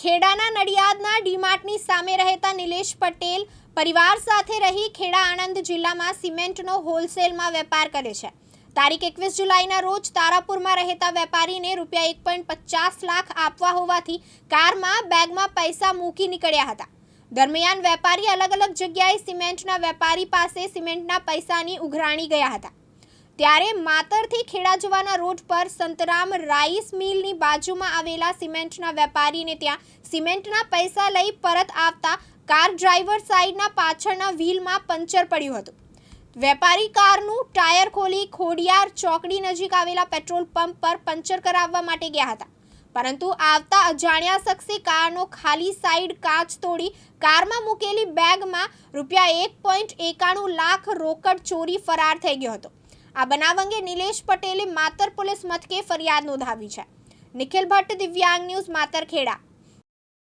ખેડાના નડિયાદના ડીમાર્ટની સામે રહેતા નિલેશ પટેલ પરિવાર સાથે રહી ખેડા આણંદ જિલ્લામાં સિમેન્ટનો હોલસેલમાં વેપાર કરે છે. તારીખ એકવીસ જુલાઈના રોજ તારાપુરમાં રહેતા વેપારીને રૂપિયા એક પોઈન્ટ પચાસ લાખ આપવા હોવાથી કારમાં બેગમાં પૈસા મૂકી નીકળ્યા હતા. દરમિયાન વેપારી અલગ અલગ જગ્યાએ સિમેન્ટના વેપારી પાસે સિમેન્ટના પૈસાની ઉઘરાણી ગયા હતા. ત્યારે માતરથી ખેડા જવાના રોડ પર સંતરામ રાઈસ મિલની બાજુમાં આવેલા સિમેન્ટના વેપારીને ત્યાં સિમેન્ટના પૈસા લઈ પરત આવતા કાર ડ્રાઈવર સાઈડના પાછળના વ્હીલમાં પંચર પડ્યું હતું. વેપારી કારનું ટાયર ખોલી ખોડિયાર ચોકડી નજીક આવેલા પેટ્રોલ પંપ પર પંચર કરાવવા માટે ગયા હતા. પરંતુ આવતા અજાણ્યા શખ્સે કારનો ખાલી સાઈડ કાચ તોડી કારમાં મૂકેલી બેગમાં રૂપિયા એક પોઈન્ટ એકાણું લાખ રોકડ ચોરી ફરાર થઈ ગયો હતો. આ બનાવ અંગે નિલેશ પટેલે માતર પોલીસ મથકે ફરિયાદ નોંધાવી છે. નિખિલ ભટ્ટ, દિવ્યાંગ ન્યૂઝ માતર ખેડા